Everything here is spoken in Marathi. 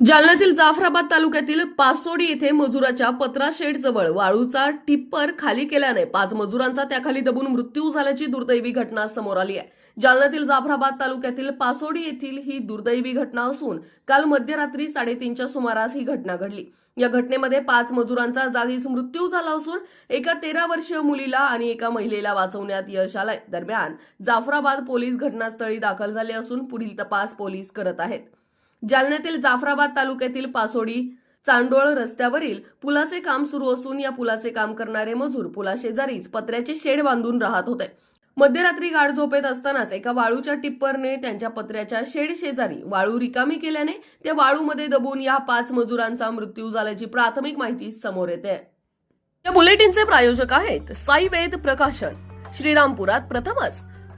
जालन्यातील जाफराबाद तालुक्यातील पासोडी येथे मजुराच्या पत्रा शेडजवळ वाळूचा टिप्पर खाली केल्याने पाच मजुरांचा त्याखाली दबून मृत्यू झाल्याची दुर्दैवी घटना समोर आली आहे. जालन्यातील जाफराबाद तालुक्यातील पासोडी येथील ही दुर्दैवी घटना असून काल मध्यरात्री साडेतीनच्या सुमारास ही घटना घडली. या घटनेमध्ये पाच मजुरांचा जागीच मृत्यू झाला असून एका तेरा वर्षीय मुलीला आणि एका महिलेला वाचवण्यात यश आलंय. दरम्यान जाफराबाद पोलीस घटनास्थळी दाखल झाले असून पुढील तपास पोलीस करत आहेत. जालन्यातील जाफराबाद तालुक्यातील पासोडी चांडोळ रस्त्यावरील पुलाचे काम सुरू असून या पुलाचे काम करणारे मजूर पुलाशेजारीच पत्र्याचे शेड बांधून राहत होते. मध्यरात्री गाढ झोपेत असतानाच एका वाळूच्या टिप्परने त्यांच्या पत्र्याच्या शेड शेजारी वाळू रिकामी केल्याने त्या वाळूमध्ये दबून या पाच मजुरांचा मृत्यू झाल्याची प्राथमिक माहिती समोर येते. या बुलेटिनचे प्रायोजक आहेत साई वेद प्रकाशन. श्रीरामपुरात प्रथमच